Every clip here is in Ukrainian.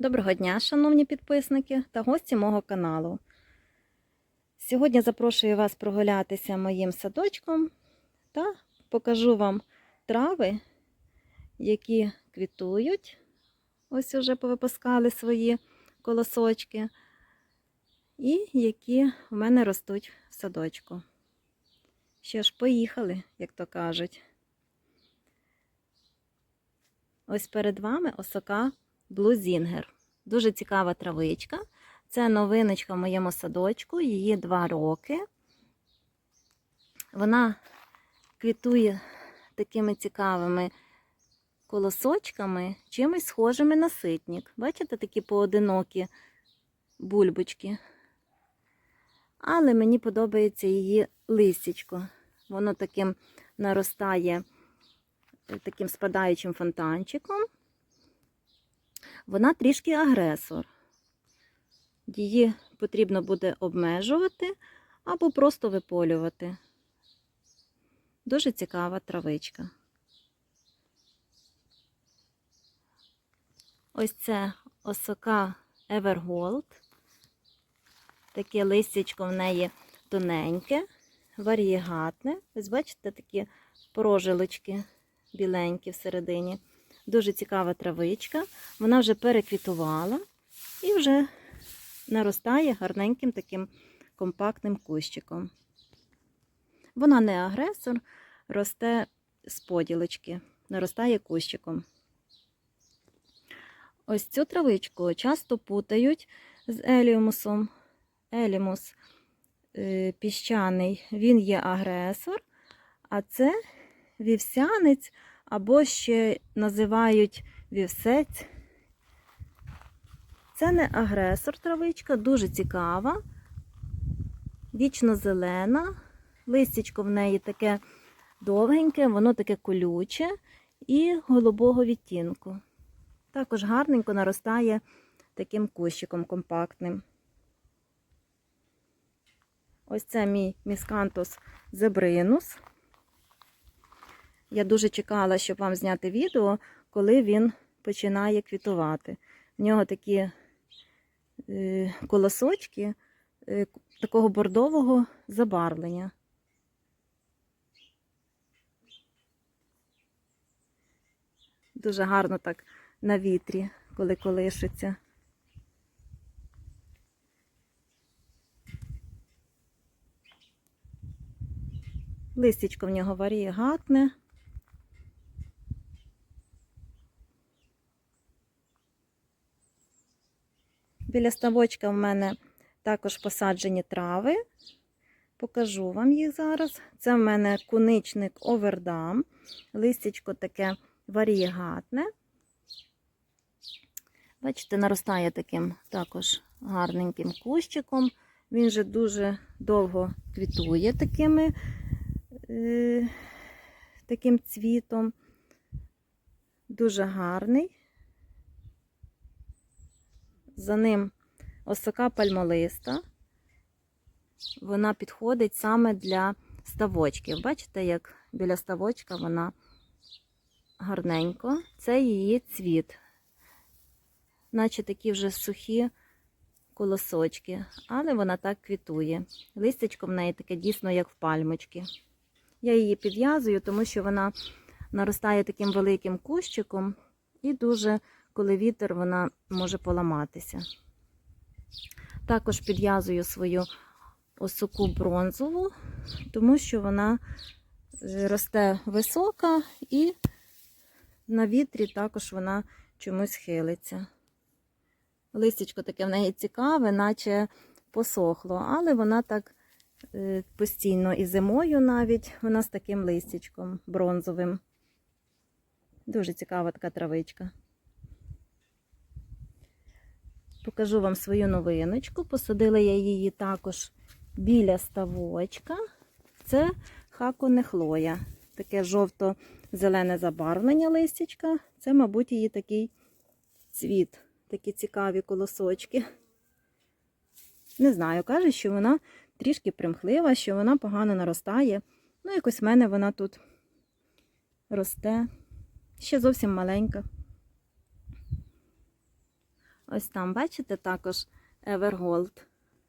Доброго дня, шановні підписники та гості мого каналу. Сьогодні запрошую вас прогулятися моїм садочком та покажу вам трави, які квітують. Ось уже повипускали свої колосочки, і які в мене ростуть в садочку. Що ж, поїхали, як то кажуть. Ось перед вами осока блузінгер. Дуже цікава травичка. Це новиночка в моєму садочку, її два роки. Вона квітує такими цікавими колосочками, чимось схожими на ситнік. Бачите, такі поодинокі бульбочки. Але мені подобається її листячко. Воно таким наростає таким спадаючим фонтанчиком. Вона трішки агресор. Її потрібно буде обмежувати або просто виполювати. Дуже цікава травичка. Ось це осока Evergold. Таке листячко в неї тоненьке, варієгатне. Ось бачите, такі прожилочки біленькі всередині. Дуже цікава травичка. Вона вже переквітувала і вже наростає гарненьким таким компактним кущиком. Вона не агресор, росте з поділочки, наростає кущиком. Ось цю травичку часто путають з еліумусом. Елімус е, піщаний, він є агресор, а це вівсянець або ще називають вівсець. Це не агресор травичка, дуже цікава, вічно зелена, листячко в неї таке довгеньке, воно таке колюче і голубого відтінку. Також гарненько наростає таким кущиком компактним. Ось це мій міскантус зебринус. Я дуже чекала, щоб вам зняти відео, коли він починає квітувати. В нього такі е, колосочки е, такого бордового забарвлення. Дуже гарно так на вітрі, коли колишиться. Листячко в нього варієгатне. Біля ставочка в мене також посаджені трави. Покажу вам їх зараз. Це в мене куничник овердам. Листячко таке варієгатне. Бачите, наростає таким також гарненьким кущиком. Він же дуже довго квітує такими, е, таким цвітом. Дуже гарний. За ним осока пальмолиста. Вона підходить саме для ставочків. Бачите, як біля ставочка вона гарненько. Це її цвіт. Наче такі вже сухі колосочки, але вона так квітує. Листячко в неї таке дійсно, як в пальмочки. Я її підв'язую, тому що вона наростає таким великим кущиком і дуже коли вітер, вона може поламатися. Також підв'язую свою осоку бронзову, тому що вона росте висока і на вітрі також вона чомусь хилиться. Листячко таке в неї цікаве, наче посохло, але вона так е, постійно і зимою навіть вона з таким листячком бронзовим. Дуже цікава така травичка. Покажу вам свою новиночку. Посадила я її також біля ставочка. Це хаконехлоя. Таке жовто-зелене забарвлення листячка. Це, мабуть, її такий цвіт, такі цікаві колосочки. Не знаю, каже, що вона трішки примхлива, що вона погано наростає. Ну, якось в мене вона тут росте. Ще зовсім маленька. Ось там, бачите, також Evergold.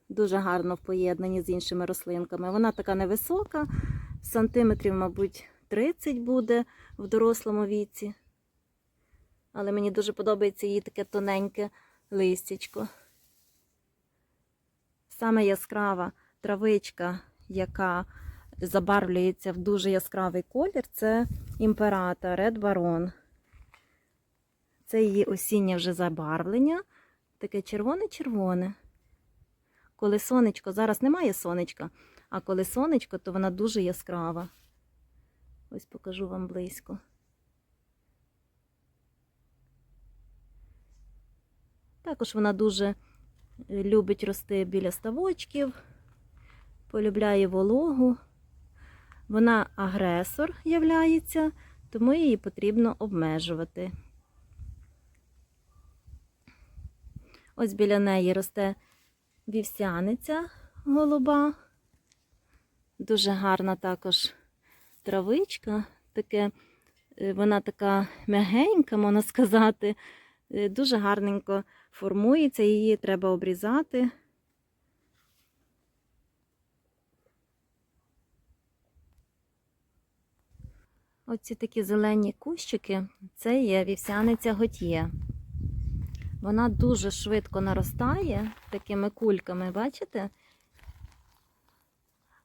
Дуже гарно в поєднанні з іншими рослинками. Вона така невисока, сантиметрів, мабуть, 30 буде в дорослому віці. Але мені дуже подобається її таке тоненьке листячко. Саме яскрава травичка, яка забарвлюється в дуже яскравий колір, це імперата Red Baron. Це її осіннє вже забарвлення, таке червоне-червоне. Коли сонечко, зараз немає сонечка, а коли сонечко, то вона дуже яскрава. Ось покажу вам близько. Також вона дуже е, любить рости біля ставочків, полюбляє вологу. Вона агресор являється, тому її потрібно обмежувати. Ось біля неї росте вівсяниця голуба. Дуже гарна також травичка. Таке, е, вона така м'ягенька, можна сказати. Е, Дуже гарненько формується, її треба обрізати. Оці такі зелені кущики це є вівсяниця готьє. Вона дуже швидко наростає такими кульками, бачите?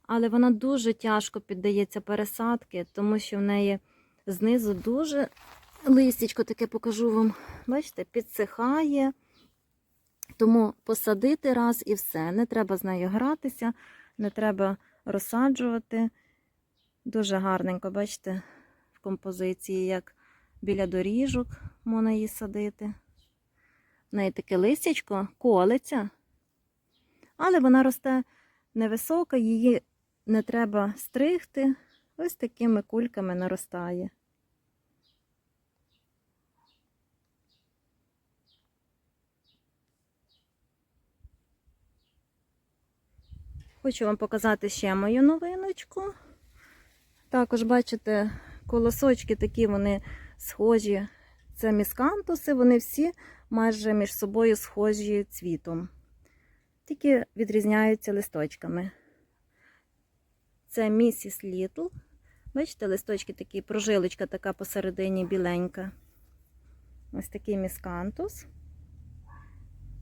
Але вона дуже тяжко піддається пересадки, тому що в неї знизу дуже листячко таке покажу вам. Бачите, підсихає. Тому посадити раз і все. Не треба з нею гратися, не треба розсаджувати. Дуже гарненько, бачите, в композиції, як біля доріжок можна її садити. В неї таке листячко, колиться, але вона росте невисока, її не треба стригти. Ось такими кульками наростає. Хочу вам показати ще мою новиночку. Також, бачите, колосочки такі вони схожі. Це міскантуси, вони всі майже між собою схожі цвітом. Тільки відрізняються листочками. Це місіс Літл. Бачите, листочки такі, прожилочка така посередині біленька. Ось такий міскантус.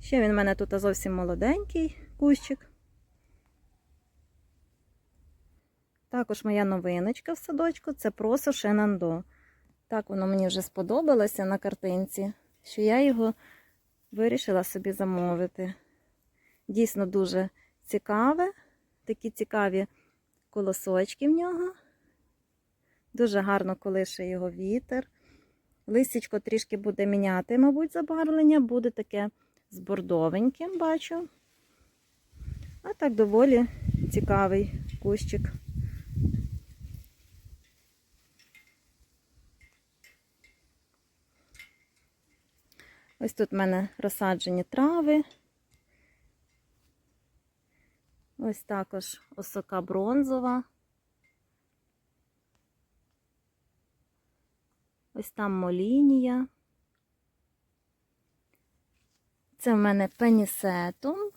Ще він в мене тут зовсім молоденький кущик. Також моя новиночка в садочку це просо Шенандо. Так воно мені вже сподобалося на картинці, що я його вирішила собі замовити. Дійсно дуже цікаве, такі цікаві колосочки в нього. Дуже гарно колише його вітер. Листячко трішки буде міняти, мабуть, забарвлення, буде таке з бордовеньким, бачу. А так доволі цікавий кущик. Ось тут в мене розсаджені трави. Ось також осока бронзова. Ось там молінія. Це в мене пенісетум.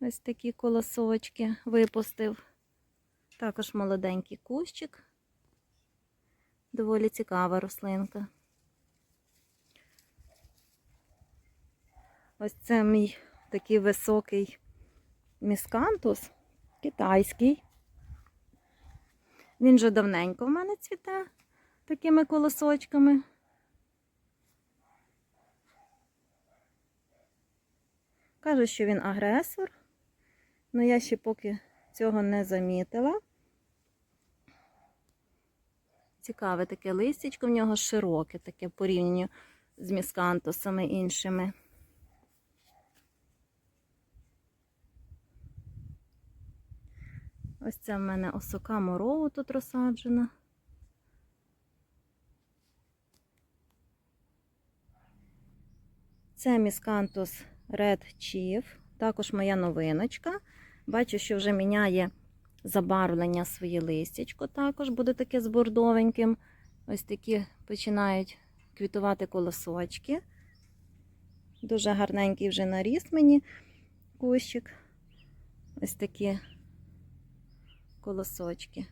Ось такі колосочки випустив. Також молоденький кущик. Доволі цікава рослинка. Ось це мій такий високий міскантус, китайський. Він вже давненько в мене цвіте такими колосочками. Кажуть, що він агресор, але я ще поки цього не замітила. Цікаве таке листячко в нього широке, таке порівняння з міскантусами іншими. Ось це в мене осока морову тут розсаджена. Це міскантус Red Chief, також моя новиночка. Бачу, що вже міняє забарвлення своє листячко також буде таке з бордовеньким. Ось такі починають квітувати колосочки. Дуже гарненький вже наріс мені кущик. Ось такі колосочки.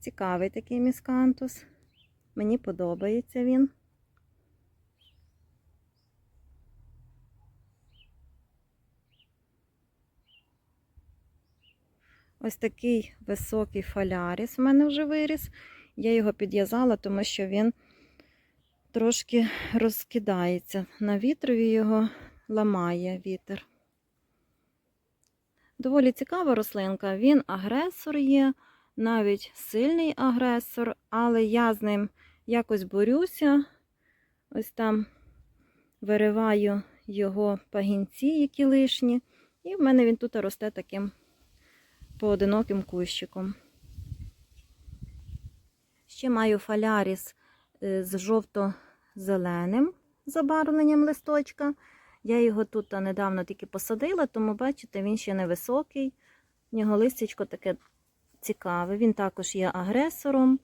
Цікавий такий міскантус. Мені подобається він. Ось такий високий фаляріс в мене вже виріс. Я його підв'язала, тому що він трошки розкидається. На вітрові його ламає вітер. Доволі цікава рослинка. Він агресор є, навіть сильний агресор, але я з ним якось борюся. Ось там вириваю його пагінці, які лишні, і в мене він тут росте таким поодиноким кущиком. Ще маю фаляріс е, з жовто-зеленим забарвленням листочка. Я його тут недавно тільки посадила, тому бачите, він ще невисокий. В нього листячко таке цікаве. Він також є агресором.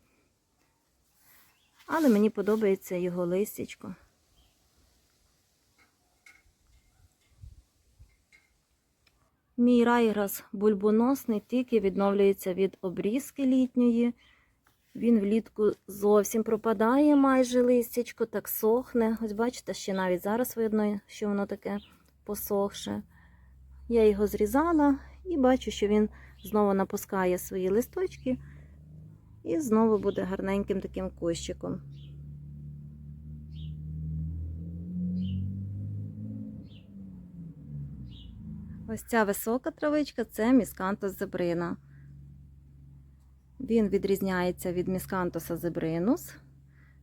Але мені подобається його листячко. Мій райграс бульбоносний тільки відновлюється від обрізки літньої. Він влітку зовсім пропадає майже листячко, так сохне. Ось бачите, ще навіть зараз видно, що воно таке посохше. Я його зрізала і бачу, що він знову напускає свої листочки і знову буде гарненьким таким кущиком. Ось ця висока травичка це міскантус зебрина. Він відрізняється від міскантуса зебринус,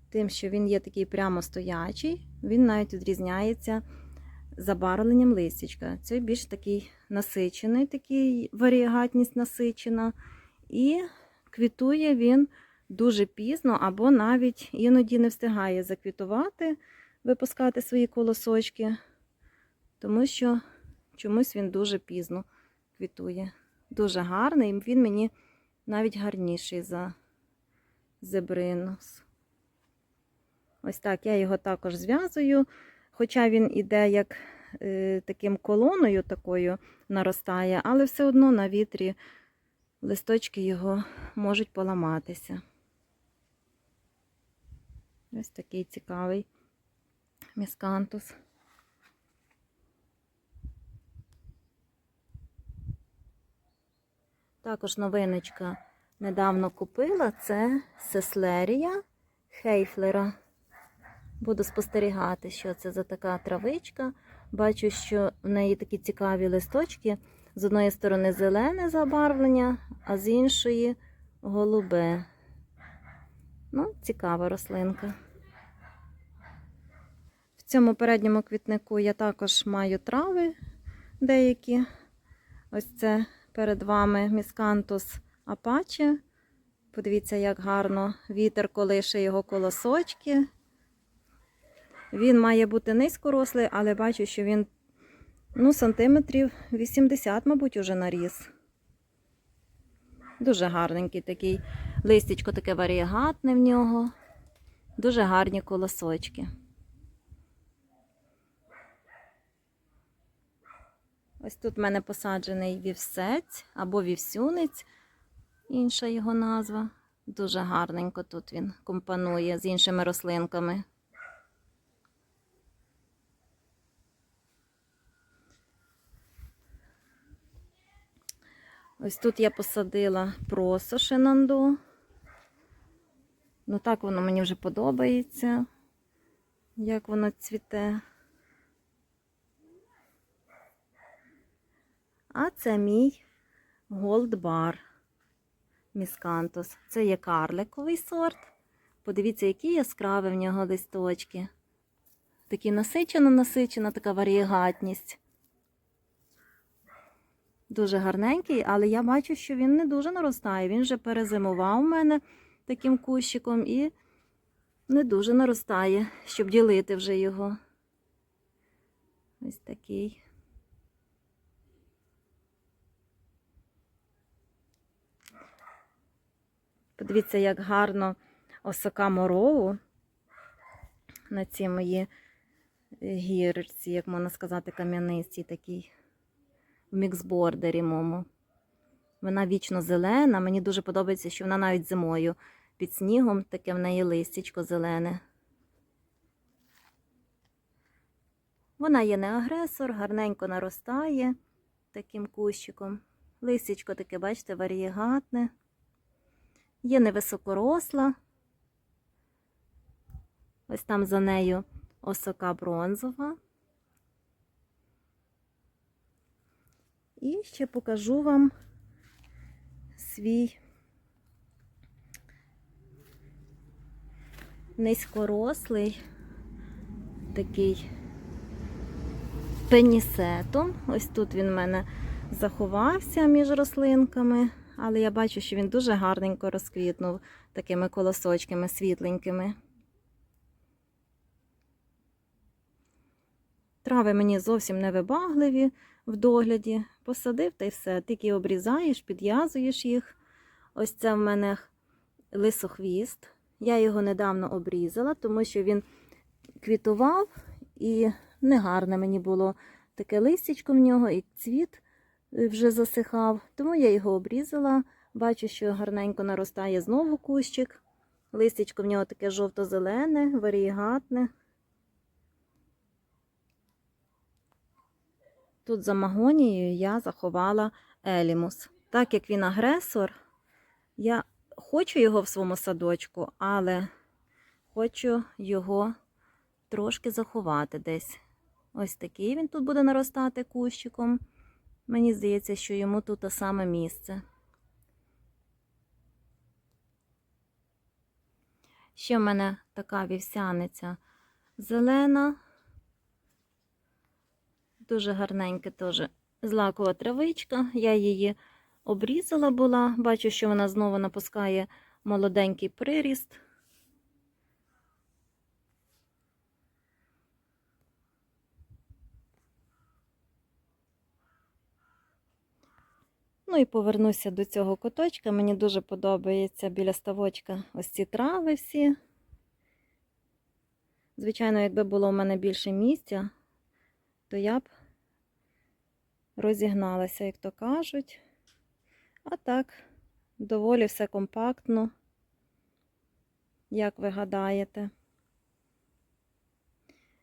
тим, що він є такий прямо стоячий, він навіть відрізняється забарвленням листячка. Це більш такий насичений, такий варіагатність насичена. І квітує він дуже пізно, або навіть іноді не встигає заквітувати, випускати свої колосочки, тому що чомусь він дуже пізно квітує. Дуже гарний, він мені навіть гарніший за зебринус. Ось так, я його також зв'язую, хоча він іде як е, таким колоною такою наростає, але все одно на вітрі листочки його можуть поламатися. Ось такий цікавий міскантус. Також новиночка недавно купила це сеслерія Хейфлера. Буду спостерігати, що це за така травичка. Бачу, що в неї такі цікаві листочки. З одної сторони зелене забарвлення, а з іншої голубе. Ну, цікава рослинка. В цьому передньому квітнику я також маю трави деякі. Ось це перед вами міскантус апаче. Подивіться, як гарно вітер колише його колосочки. Він має бути низькорослий, але бачу, що він ну, сантиметрів 80, мабуть, уже наріс. Дуже гарненький такий. Листячко таке варіагатне в нього. Дуже гарні колосочки. Ось тут в мене посаджений вівсець або вівсюнець, інша його назва. Дуже гарненько тут він компонує з іншими рослинками. Ось тут я посадила просо шинанду. Ну так воно мені вже подобається, як воно цвіте. А це мій голдбар міскантус. Це є карликовий сорт. Подивіться, які яскраві в нього листочки. Такі насичено насичена така варієгатність. Дуже гарненький, але я бачу, що він не дуже наростає. Він вже перезимував у мене таким кущиком і не дуже наростає, щоб ділити вже його. Ось такий. Подивіться, як гарно осока морову на цій моїй гірці, як можна сказати, кам'янистій такій в міксбордері моєму. Вона вічно зелена. Мені дуже подобається, що вона навіть зимою під снігом таке в неї листячко зелене. Вона є не агресор, гарненько наростає таким кущиком. Листячко таке, бачите, варієгатне. Є невисокоросла. Ось там за нею осока бронзова. І ще покажу вам свій низькорослий такий пенісетом. Ось тут він в мене заховався між рослинками, але я бачу, що він дуже гарненько розквітнув такими колосочками світленькими. Трави мені зовсім не вибагливі в догляді. Посадив та й все. Тільки обрізаєш, підв'язуєш їх. Ось це в мене лисохвіст. Я його недавно обрізала, тому що він квітував і негарне мені було таке листячко в нього, і цвіт вже засихав. Тому я його обрізала. Бачу, що гарненько наростає знову кущик. Листячко в нього таке жовто-зелене, варієгатне. Тут за магонією я заховала елімус. Так як він агресор, я хочу його в своєму садочку, але хочу його трошки заховати десь. Ось такий він тут буде наростати кущиком. Мені здається, що йому тут те саме місце. Ще в мене така вівсяниця зелена. Дуже гарненька теж злакова травичка. Я її обрізала була. Бачу, що вона знову напускає молоденький приріст. Ну і повернуся до цього куточка. Мені дуже подобається біля ставочка ось ці трави всі. Звичайно, якби було в мене більше місця, то я б розігналася, як то кажуть. А так, доволі все компактно, як ви гадаєте.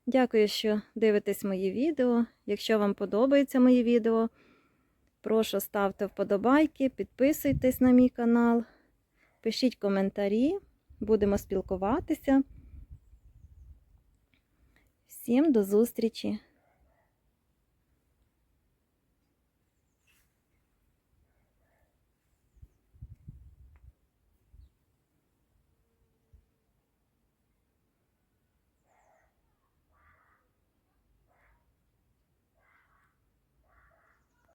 Дякую, що дивитесь мої відео. Якщо вам подобається мої відео, прошу ставте вподобайки, підписуйтесь на мій канал, пишіть коментарі, будемо спілкуватися. Всім до зустрічі!